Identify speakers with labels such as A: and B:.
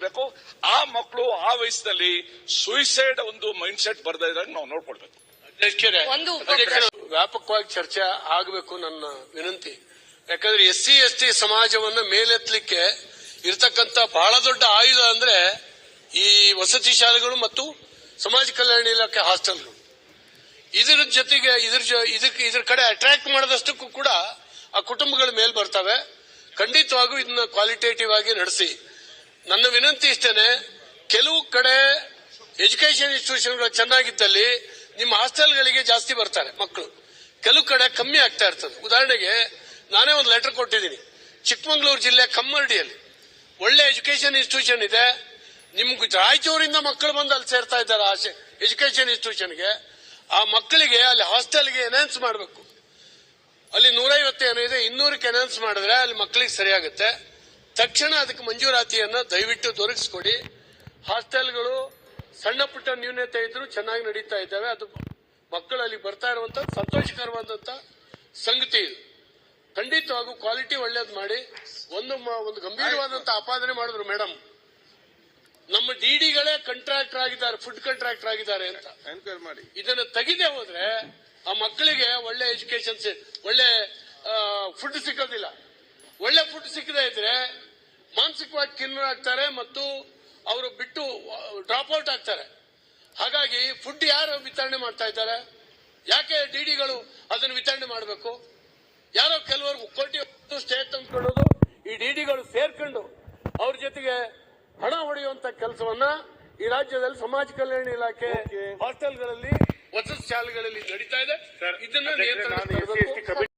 A: ಬೆಳಿಬೇಕು ಆ ಮಕ್ಕಳು ಆ ವಯಸ್ಸಿನಲ್ಲಿ ಸುಯಿಸೈಡ್ ಒಂದು ಮೈಂಡ್ ಸೆಟ್ ಬರ್ತಾ ಇದ್ದಾಗ ನಾವು ನೋಡ್ಕೊಳ್ಬೇಕು.
B: ಅಧ್ಯಕ್ಷರೇ,
C: ಒಂದು ಉಪ
B: ವ್ಯಾಪಕವಾಗಿ ಚರ್ಚೆ ಆಗಬೇಕು ನನ್ನ ವಿನಂತಿ. ಯಾಕಂದ್ರೆ ಎಸ್ ಸಿ ಎಸ್ ಟಿ ಸಮಾಜವನ್ನು ಮೇಲೆತ್ತಲಿಕ್ಕೆ ಇರತಕ್ಕಂತ ಬಹಳ ದೊಡ್ಡ ಆಯುಧ ಅಂದ್ರೆ ಈ ವಸತಿ ಶಾಲೆಗಳು ಮತ್ತು ಸಮಾಜ ಕಲ್ಯಾಣ ಇಲಾಖೆ ಹಾಸ್ಟೆಲ್ಗಳು. ಇದರ ಜೊತೆಗೆ ಇದ್ರ ಜೊ- ಇದಕ್ಕೆ ಇದ್ರ ಕಡೆ ಅಟ್ರಾಕ್ಟ್ ಮಾಡಿದಷ್ಟಕ್ಕೂ ಕೂಡ ಆ ಕುಟುಂಬಗಳ ಮೇಲೆ ಬರ್ತವೆ. ಖಂಡಿತವಾಗೂ ಇದನ್ನ ಕ್ವಾಲಿಟೇಟಿವ್ ಆಗಿ ನಡೆಸಿ. ನನ್ನ ವಿನಂತಿ ಇಷ್ಟೇನೆ, ಕೆಲವು ಕಡೆ ಎಜುಕೇಶನ್ ಇನ್ಸ್ಟಿಟ್ಯೂಷನ್ಗಳು ಚೆನ್ನಾಗಿದ್ದಲ್ಲಿ ನಿಮ್ಮ ಹಾಸ್ಟೆಲ್ಗಳಿಗೆ ಜಾಸ್ತಿ ಬರ್ತಾರೆ ಮಕ್ಕಳು. ಕೆಲವು ಕಡೆ ಕಮ್ಮಿ ಆಗ್ತಾ ಇರ್ತದೆ. ಉದಾಹರಣೆಗೆ, ನಾನೇ ಒಂದು ಲೆಟರ್ ಕೊಟ್ಟಿದ್ದೀನಿ. ಚಿಕ್ಕಮಗಳೂರು ಜಿಲ್ಲೆ ಕಮ್ಮರ್ಡಿಯಲ್ಲಿ. ಒಳ್ಳೆ ಎಜುಕೇಶನ್ ಇನ್ಸ್ಟಿಟ್ಯೂಷನ್ ಇದೆ. ನಿಮ್ಗೆ ರಾಯಚೂರಿಂದ ಮಕ್ಕಳು ಬಂದು ಅಲ್ಲಿ ಸೇರ್ತಾ ಇದ್ದಾರೆ ಆ ಎಜುಕೇಶನ್ ಇನ್ಸ್ಟಿಟ್ಯೂಷನ್ಗೆ. ಆ ಮಕ್ಕಳಿಗೆ ಅಲ್ಲಿ ಹಾಸ್ಟೆಲ್ಗೆ ಎನೌನ್ಸ್ ಮಾಡಬೇಕು. ಅಲ್ಲಿ ನೂರೈವತ್ತು ಏನೋ ಇದೆ, ಇನ್ನೂರಕ್ಕೆ ಎನೌನ್ಸ್ ಮಾಡಿದ್ರೆ ಅಲ್ಲಿ ಮಕ್ಕಳಿಗೆ ಸರಿಯಾಗುತ್ತೆ. ತಕ್ಷಣ ಅದಕ್ಕೆ ಮಂಜೂರಾತಿಯನ್ನ ದಯವಿಟ್ಟು ದೊರಕಿಸ್ಕೊಡಿ. ಹಾಸ್ಟೆಲ್ಗಳು ಸಣ್ಣ ಪುಟ್ಟ ನ್ಯೂನತೆ ಇದ್ರು ಚೆನ್ನಾಗಿ ನಡೀತಾ ಇದ್ದಾವೆ. ಅದು ಮಕ್ಕಳಲ್ಲಿ ಬರ್ತಾ ಇರುವಂತ ಸಂತೋಷಕರವಾದಂತ ಸಂಗತಿ ಇದು. ಖಂಡಿತವಾಗೂ ಕ್ವಾಲಿಟಿ ಒಳ್ಳೇದು ಮಾಡಿ. ಒಂದು ಒಂದು ಗಂಭೀರವಾದಂತ ಆಪಾದನೆ ಮಾಡಿದ್ರು ಮೇಡಮ್ ನಮ್ಮ ಡಿಡಿಗಳೇ ಕಂಟ್ರಾಕ್ಟರ್ ಆಗಿದ್ದಾರೆ ಫುಡ್ ಕಂಟ್ರಾಕ್ಟರ್ ಆಗಿದ್ದಾರೆ ಅಂತ.
D: ಎನ್ಕ್ವೈರಿ ಮಾಡಿ.
B: ಇದನ್ನ ತೆಗೆದೇ ಹೋದ್ರೆ ಆ ಮಕ್ಕಳಿಗೆ ಒಳ್ಳೆ ಎಜುಕೇಶನ್ ಒಳ್ಳೆ ಫುಡ್ ಸಿಗೋದಿಲ್ಲ. ಒಳ್ಳೆ ಫುಡ್ ಸಿಕ್ಕದೇ ಇದ್ರೆ ಮಾನಸಿಕವಾಗಿ ಖಿನ್ನರಾಗ್ತಾರೆ ಮತ್ತು ಅವರು ಬಿಟ್ಟು ಡ್ರಾಪ್ ಔಟ್ ಆಗ್ತಾರೆ. ಹಾಗಾಗಿ ಫುಡ್ ಯಾರು ವಿತರಣೆ ಮಾಡ್ತಾ ಇದ್ದಾರೆ? ಯಾಕೆ ಡಿಡಿಗಳು ಅದನ್ನು ವಿತರಣೆ ಮಾಡಬೇಕು? ಯಾರೋ ಕೆಲವರು ಕೋಟಿ ಸ್ಟೇಟ್ ತಂದ್ಕೊಳ್ಳೋದು ಈ ಡಿಡಿಗಳು ಸೇರ್ಕೊಂಡು ಅವ್ರ ಜೊತೆಗೆ ಹಣ ಹೊಡೆಯುವಂತ ಕೆಲಸವನ್ನ ಈ ರಾಜ್ಯದಲ್ಲಿ ಸಮಾಜ ಕಲ್ಯಾಣ ಇಲಾಖೆ ಹಾಸ್ಟೆಲ್ಗಳಲ್ಲಿ ವಸತಿ ಶಾಲೆಗಳಲ್ಲಿ ನಡೀತಾ ಇದೆ. ಇದನ್ನ ನಿಯಂತ್ರಣ